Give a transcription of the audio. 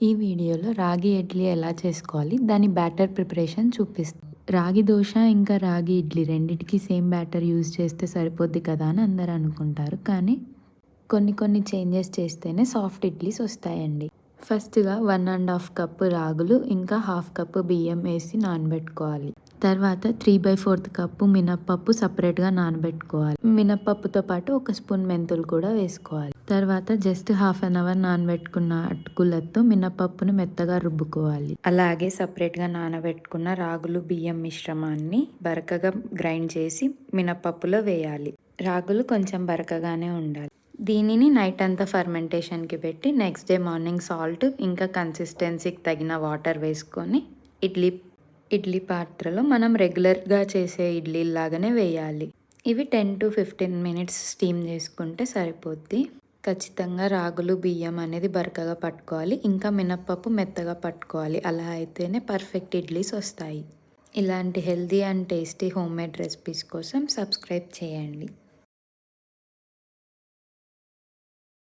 ఈ వీడియోలో రాగి ఇడ్లీ ఎలా చేసుకోవాలి? దాని బ్యాటర్ ప్రిపరేషన్ చూపిస్తాను రాగి దోశ ఇంకా రాగి ఇడ్లీ రెండింటికి సేమ్ బ్యాటర్ యూజ్ చేస్తే సరిపోద్ది కదా అని అందరు అనుకుంటారు. కానీ కొన్ని కొన్ని చేంజెస్ చేస్తేనే సాఫ్ట్ ఇడ్లీస్ వస్తాయండి. ఫస్ట్గా వన్ అండ్ హాఫ్ కప్పు రాగులు ఇంకా హాఫ్ కప్పు బియ్యం వేసి నానబెట్టుకోవాలి. తర్వాత త్రీ బై ఫోర్త్ కప్పు మినప్పప్పు సపరేట్గా నానబెట్టుకోవాలి. మినప్పప్పుతో పాటు ఒక స్పూన్ మెంతులు కూడా వేసుకోవాలి. తర్వాత జస్ట్ హాఫ్ అన్ అవర్ నానబెట్టుకున్న అటుకులతో మినపప్పును మెత్తగా రుబ్బుకోవాలి. అలాగే సపరేట్గా నానబెట్టుకున్న రాగులు బియ్యం మిశ్రమాన్ని బరకగా గ్రైండ్ చేసి మినపప్పులో వేయాలి. రాగులు కొంచెం బరకగానే ఉండాలి. దీనిని నైట్ అంతా ఫర్మెంటేషన్కి పెట్టి నెక్స్ట్ డే మార్నింగ్ సాల్ట్ ఇంకా కన్సిస్టెన్సీకి తగిన వాటర్ వేసుకొని ఇడ్లీ ఇడ్లీ పాత్రలో మనం రెగ్యులర్గా చేసే ఇడ్లీ లాగానే వేయాలి. ఇవి ten to fifteen minutes steam చేసుకుంటే సరిపోద్ది. ఖచ్చితంగా రాగులు బియ్యం అనేది బరకగా పట్టుకోవాలి. ఇంకా మినప్పప్పు మెత్తగా పట్టుకోవాలి. అలా అయితేనే పర్ఫెక్ట్ ఇడ్లీస్ వస్తాయి. ఇలాంటి healthy and tasty home made recipes కోసం సబ్స్క్రైబ్ చేయండి.